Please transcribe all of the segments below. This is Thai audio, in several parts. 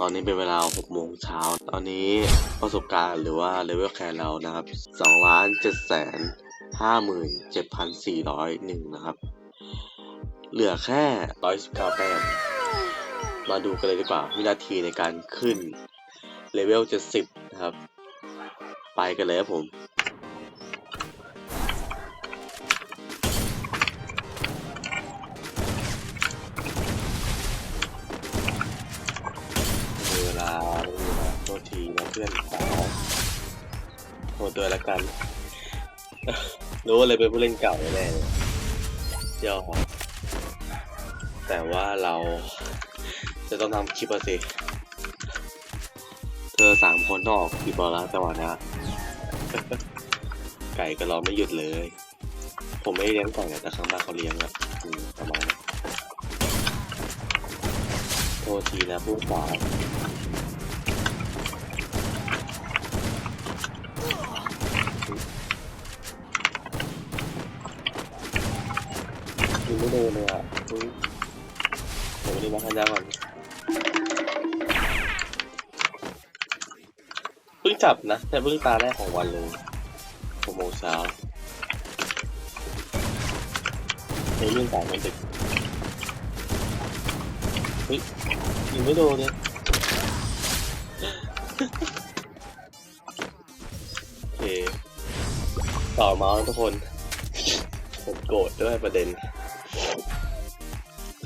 ตอนนี้เป็นเวลา6โมงเช้า ตอนนี้ประสบการณ์หรือว่าเลเวลแคนเรานะครับ2ล้าน7แสน57,401 นะครับ เหลือแค่ 119 แต้ม มาดูกันเลยดีกว่า วินาทีในการขึ้นเลเวล 70 นะครับ ไปกันเลยครับผม พื่อนสาวโทษด้วยละกัน รู้ว่าเลยเป็นผู้เล่นเก่าแน่เลยยอมแต่ว่าเราจะต้องทำคลิปอะสิ เธอสามคนต้องออกคลิปเอาแล้วจังหวะนี้ไก่ก็รอไม่หยุดเลย ผมไม่เลี้ยงไก่นแต่ข้างบ้านเขาเลี้ยงอะประมาณโทษทีนะผู้สาว ไม่โดนเลยอะอุ๊ยเดี๋ยววันนี้มาคันยาก่อนเพิ่งจับนะ แต่เพิ่งตาแรกของวันเลยหกโมงเช้าในเรื่องการมันดึกเฮ้ยยิงไม่โดนเลยโอเค ต่อมาแล้วทุกคนผมโกรธด้วยประเด็น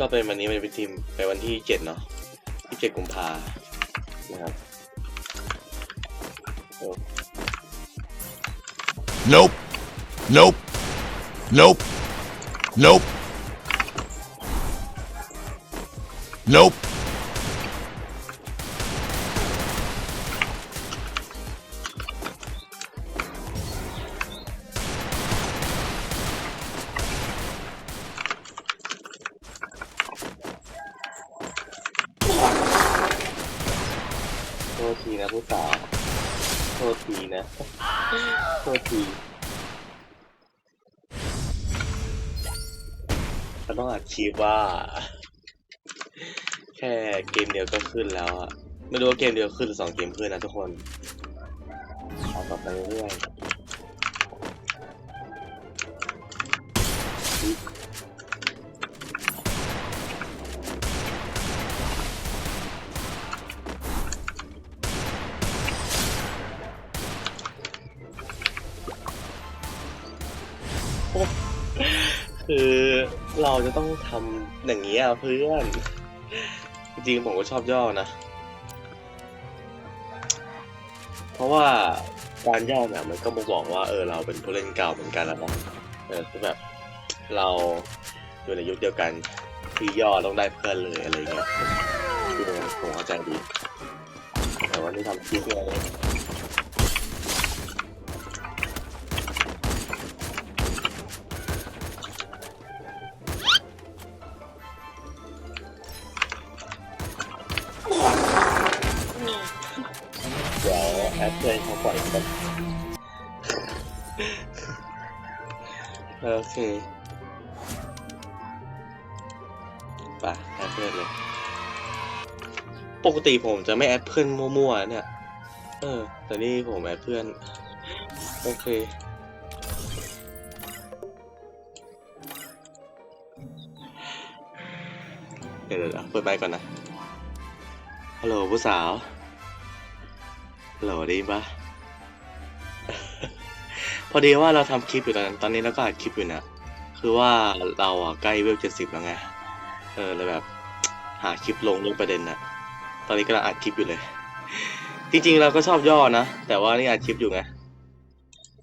ก็เป็นวันนี้เป็นทีมไปวันที่เจ็ดเนาะที่เจ็ดกุมภานะครับ Nope. Nope. Nope. Nope. Nope. ษทีนะผู้สาว โทษทีนะ โทษทีเราต้องอัดคลิปว่า แค่เกมเดียวก็ขึ้นแล้วอะไม่รู้ว่าเกมเดียวขึ้นหรือสองเกมขึ้นนะทุกคน เอาต่อไปเรื่อยๆ เราจะต้องทำอย่างนี้อะเพื่อน จริงๆผมก็ชอบย่อนะ เพราะว่าการย่อเนี่ยมันก็มาบอกว่าเออเราเป็นผู้เล่นเก่าเหมือนกันแล้วนะเออคือแบบเราอยู่ในยุคเดียวกันที่ย่อต้องได้เพื่อนเลยอะไรเงี้ยคือผมเข้าใจดีแต่วันนี้ทำคลิปอะไโอเคไปแอดเพื่อนเลย ปกติผมจะไม่แอดเพื่อนมั่วๆเนี่ย เออ แต่นี่ผมแอดเพื่อน โอเคเดี๋ยวเดี๋ยวเปิดไปก่อนนะ ฮัลโหลผู้สาว ฮัลโหลได้ยินปะ พอดีว่าเราทำคลิปอยู่ตอนนั้นตอนนี้เราก็อัดคลิปอยู่นะคือว่าเราอะใกล้เวลเจ็ดสิบแล้วไงเออเลยแบบ หาคลิปลงเรื่องประเด็นนะตอนนี้กำลังอัดคลิปอยู่เลย จริงๆเราก็ชอบย่อนะแต่ว่านี่อัดคลิปอยู่ไง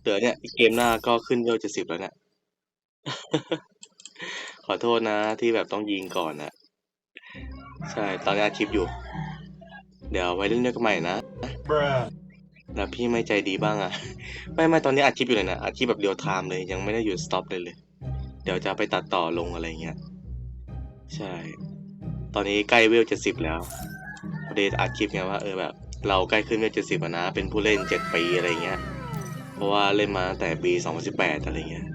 เดี๋ยวเนี่ยเกมหน้าก็ขึ้นเวลเจ็ดสิบแล้วเนี่ยขอโทษนะที่แบบต้องยิงก่อนนะใช่ตอนนี้อัดคลิปอยู่ เดี๋ยวไว้เล่นด้วยกันใหม่นะ Bruh. แล้วพี่ไม่ใจดีบ้างอะไม่ไม่ตอนนี้อัดคลิปอยู่เลยนะอัดคลิปแบบเรียลไทม์เลยยังไม่ได้หยุดสต็อปเลยเลย เดี๋ยวจะไปตัดต่อลงอะไรเงี้ย ใช่ ตอนนี้ใกล้เวลเจ็ดสิบแล้วพอดีอัดคลิปไงว่าเออแบบ เราใกล้ขึ้นเวลเจ็ดสิบนะ เป็นผู้เล่นเจ็ดปีอะไรเงี้ย เพราะว่าเล่นมาตั้งแต่ปีสองพันสิบแปดอะไรเงี้ย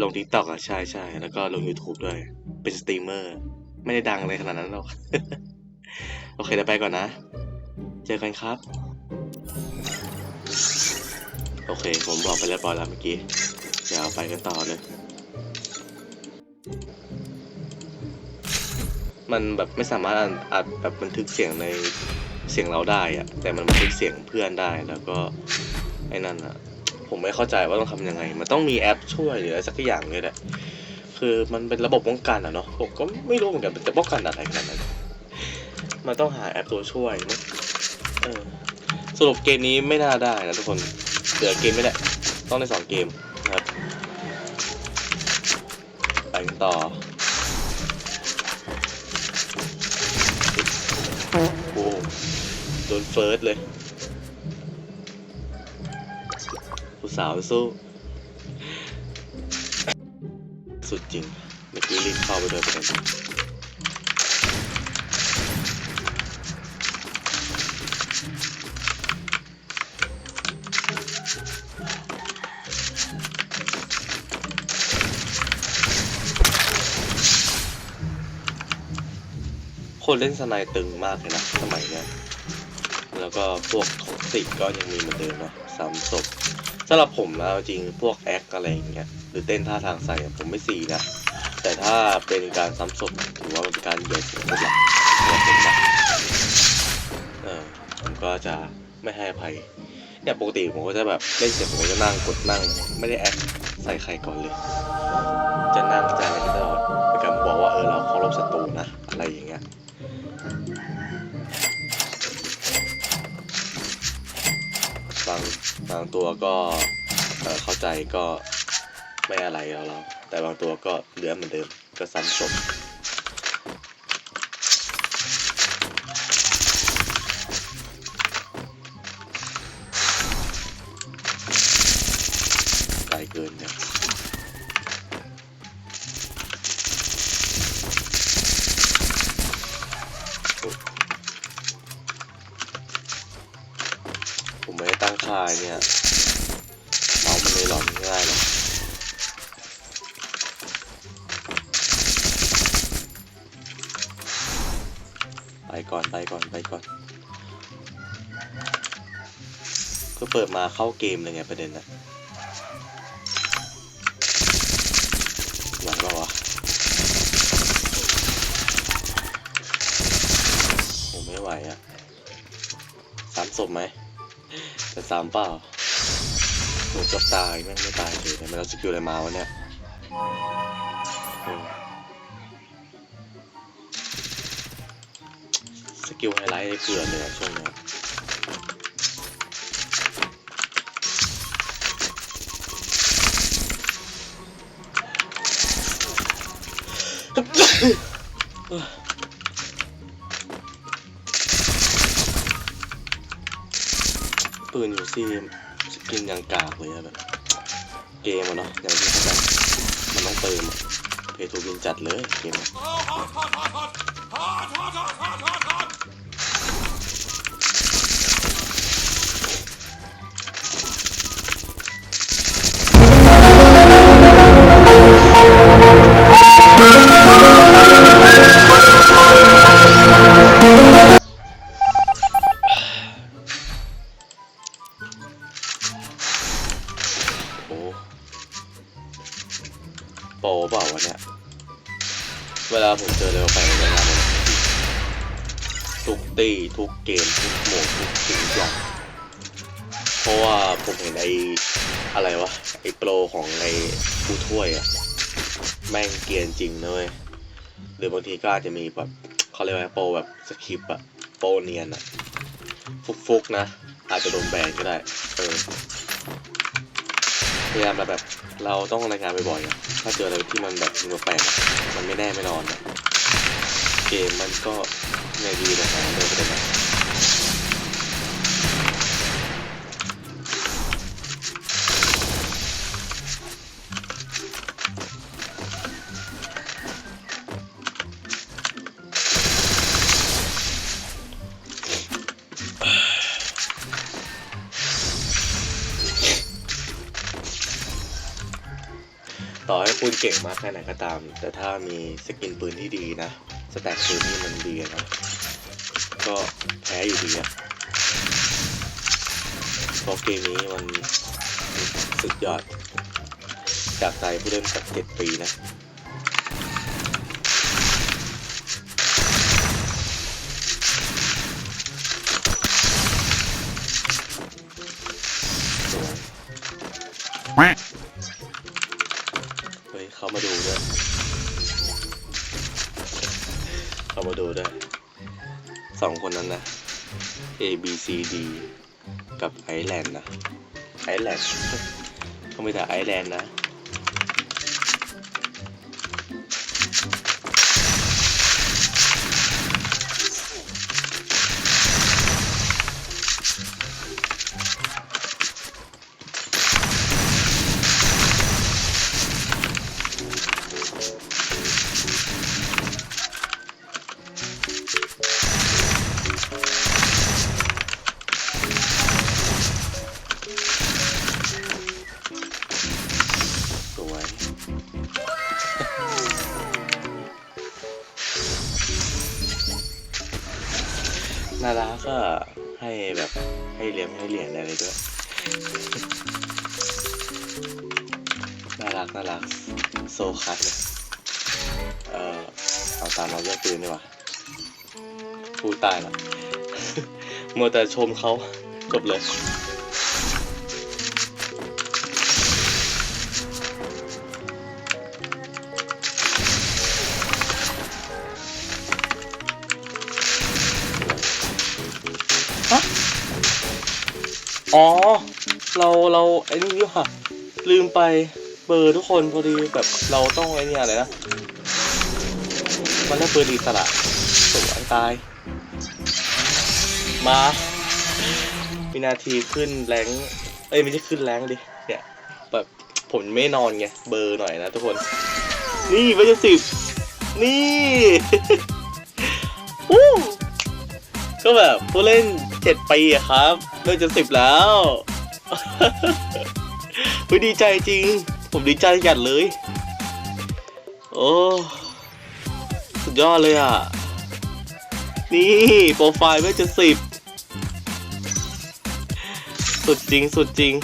ลงทิกตอกอะใช่ใช่แล้วก็ลง YouTube ด้วย เป็นสตรีมเมอร์ ไม่ได้ดังอะไรขนาดนั้นหรอก โอเคเดี๋ยวไปก่อนนะ เจอกันครับ โอเค ผมบอกไปเรียบร้อยแล้วเมื่อกี้ เดี๋ยวไปกันต่อเลย มันแบบไม่สามารถอัดแบบบันทึกเสียงในเสียงเราได้อะแต่มันบันทึกเสียงเพื่อนได้แล้วก็ไอ้นั่นอะผมไม่เข้าใจว่าต้องทำยังไง มันต้องมีแอปช่วยหรืออะไรสักอย่างเลยแหละคือมันเป็นระบบป้องกันอะเนาะผมก็ไม่รู้เหมือนกันมันจะป้องกันอะไรขนาดนั้นมันต้องหาแอปตัวช่วยนะเออ สรุปเกมนี้ไม่น่าได้นะทุกคนเหลือเกมไม่แหละต้องในสองเกมนะครับไปกันต่อโอ้โดนเฟิร์สเลยผู้สาวสู้ สุดจริงเมื่อกี้รีบเข้าไปเลยประเด็น คนเล่นสไนด์ตึงมากเลยนะสมัยเนี้ยแล้วก็พวกท็อกซิกก็ยังมีเหมือนเดิมเนาะซ้ำศพสำหรับผมนะจริงพวกแอคอะไรอย่างเงี้ยหรือเต้นท่าทางใส่ผมไม่สีนะแต่ถ้าเป็นการซ้ำศพถือว่าเป็นการเหยียดเสียคนหลักผมนะเออผมก็จะไม่ให้อภัยเนี่ยปกติผมก็จะแบบเล่นเสร็จผมก็จะนั่งกดนั่ง ไม่ได้แอคใส่ใครก่อนเลย จะนั่งใจอะไรตลอดเป็นการบอกว่าเออเราเคารพศัตรูนะอะไรอย่างเงี้ย บางบางตัวก็เข้าใจก็ไม่อะไรเราเราแต่บางตัวก็เหลือเหมือนเดิมก็ซ้ำศพายเนี่ยเมาส์มันเลยหลอนง่ายหรอกไปก่อนไปก่อนไปก่อนก็เปิดมาเข้าเกมเลยไงประเด็นนะไหวเปล่าวะผมไม่ไหวอะสามศพไหม จะสามเปล่าหเกับตายแม่งไม่ตายเลยแต่ไม่รู้สกิลอะไรมาวะเนี่ยสกิลไฮไลท์เกลือเลยช่วงเนี้ย ปืนอยู่ซี่สกินยังกากเลยอะแบบเกมอะเนาะอย่างที่เขาแบบมันต้องเติมอะเพทูบินจัดเลยเกมอะ ทุกตีทุกเกมทุกโหมดทุกสิ่งทุกอย่างเพราะว่าผมเห็นไอ้อะไรวะไอ้โปรของไอ้ผู้ถ้วยอะแม่งเกียนจริงนะเว้ยหรือบางทีก็อาจจะมีแบบเขาเรียกว่าโปรแบบสคริปอะโปรเนียนอะฟุกๆนะ อาจจะโดนแบนก็ได้เออพยายามแบบเราต้องรายงานบ่อยๆถ้าเจออะไรที่มันแบบมันแปลกมันไม่แน่ไม่นอนอะ เกมมันก็ไงดีนั้นเลยก็ได้แบบต่อให้คุณเก่งมากแค่ไหนก็ตาม แต่ถ้ามีสกินปืนที่ดีนะ สแต็กปืนที่มันดีนะก็แพ้อยู่ดีอะเพราะเกมนี้มันสุดยอด จากใจผู้เล่นกับเจ็ดปีนะเฮ้ยเขามาดูด้วย ดูด้วยสองคนนั้นนะ A B C D กับไอแลนด์นะไอแลนด์เขาไม่แต่ไอแลนด์นะ น่ารักก็ให้แบบให้เลี้ยงให้เหรียญอะไรด้วย น่ารักน่ารักโซคัสเลยเออเอาตามเราเลือกปืนดีกว่าพูดตายละมัวแต่ชมเขาจบเลย อ๋อ เราเราไอ้นี่ดีกว่าลืมไปเบอร์ทุกคนพอดีแบบเราต้องไอ้นี่อะไรนะ มันได้ปืนอิสระสวยตาย มาวินาทีขึ้นแรงเอ้ยไม่ใช่ขึ้นแรงดิ เนี่ยแบบผมไม่นอนไงเบอร์หน่อยนะทุกคน นี่เบอร์จะสิบนี่ก็แบบผู้เล่นเจ็ดปีอะครับ เริ่มจะสิบแล้วเฮ้ยดีใจจริง ผมดีใจจัดเลย โอ้สุดยอดเลยอะ นี่โปรไฟล์เริ่จะสิบสุดจริงสุดจริง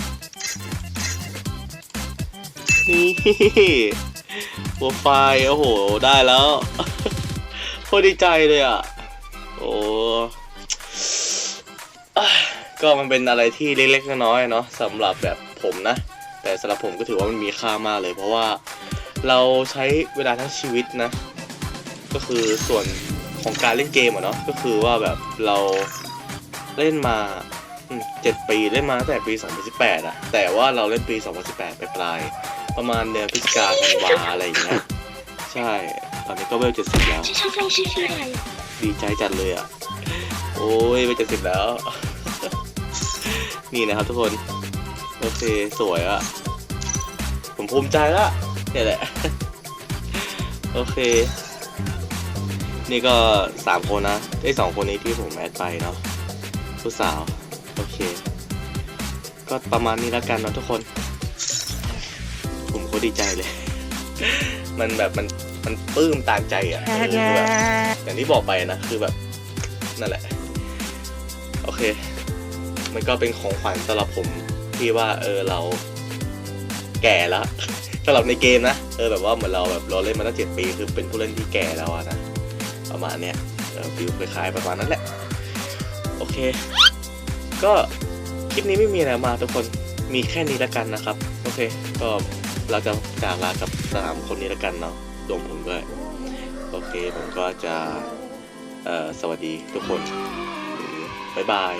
นี่โปรไฟล์โอ้โห ได้แล้วโคตรดีใจเลยอะ โอ้ ก็มันเป็นอะไรที่เล็กๆน้อยๆเนาะสำหรับแบบผมนะ แต่สำหรับผมก็ถือว่ามันมีค่ามากเลย เพราะว่าเราใช้เวลาทั้งชีวิตนะ ก็คือส่วนของการเล่นเกมอะเนาะก็คือว่าแบบเราเล่นมาเจ็ดปีเล่นมาตั้งแต่ปี 2018อะแต่ว่าเราเล่นปี 2018 ไปปลาย ประมาณเดือนพฤศจิกาธันวาอะไรอย่างเงี้ยใช่ ตอนนี้ก็เวลเจ็ดสิบแล้ว ดีใจจัดเลยอะโอ้ยไปเจ็ดสิบแล้ว นี่นะครับทุกคน โอเคสวยอะผมภูมิใจละเนี่ยแหละ โอเค นี่ก็สามคนนะไอ้สองคนนี้ที่ผมแอดไปเนาะผู้สาว โอเค ก็ประมาณนี้แล้วกันเนาะทุกคน ผมโคตรดีใจเลย มันแบบมันมันปลื้มตามใจอะเออคือแบบอย่างที่บอกไปนะ คือแบบ นั่นแหละ โอเค มันก็เป็นของขวัญสำหรับผมที่ว่าเออเราแก่แล้วสำหรับในเกมนะเออแบบว่าเหมือนเราแบบเราเล่นมาตั้งเจ็ดปีคือเป็นผู้เล่นที่แก่แล้วนะประมาณเนี้ยฟิลคล้ายๆประมาณนั้นแหละ โอเค ก็คลิปนี้ไม่มีอะไรมาทุกคนมีแค่นี้แล้วกันนะครับ โอเค ก็เราจะจากลากับสามคนนี้แล้วกันเนาะรวมผมด้วย โอเคผมก็จะสวัสดีทุกคนบ๊ายบาย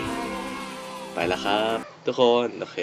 แล้วครับ ทุกคน โอเค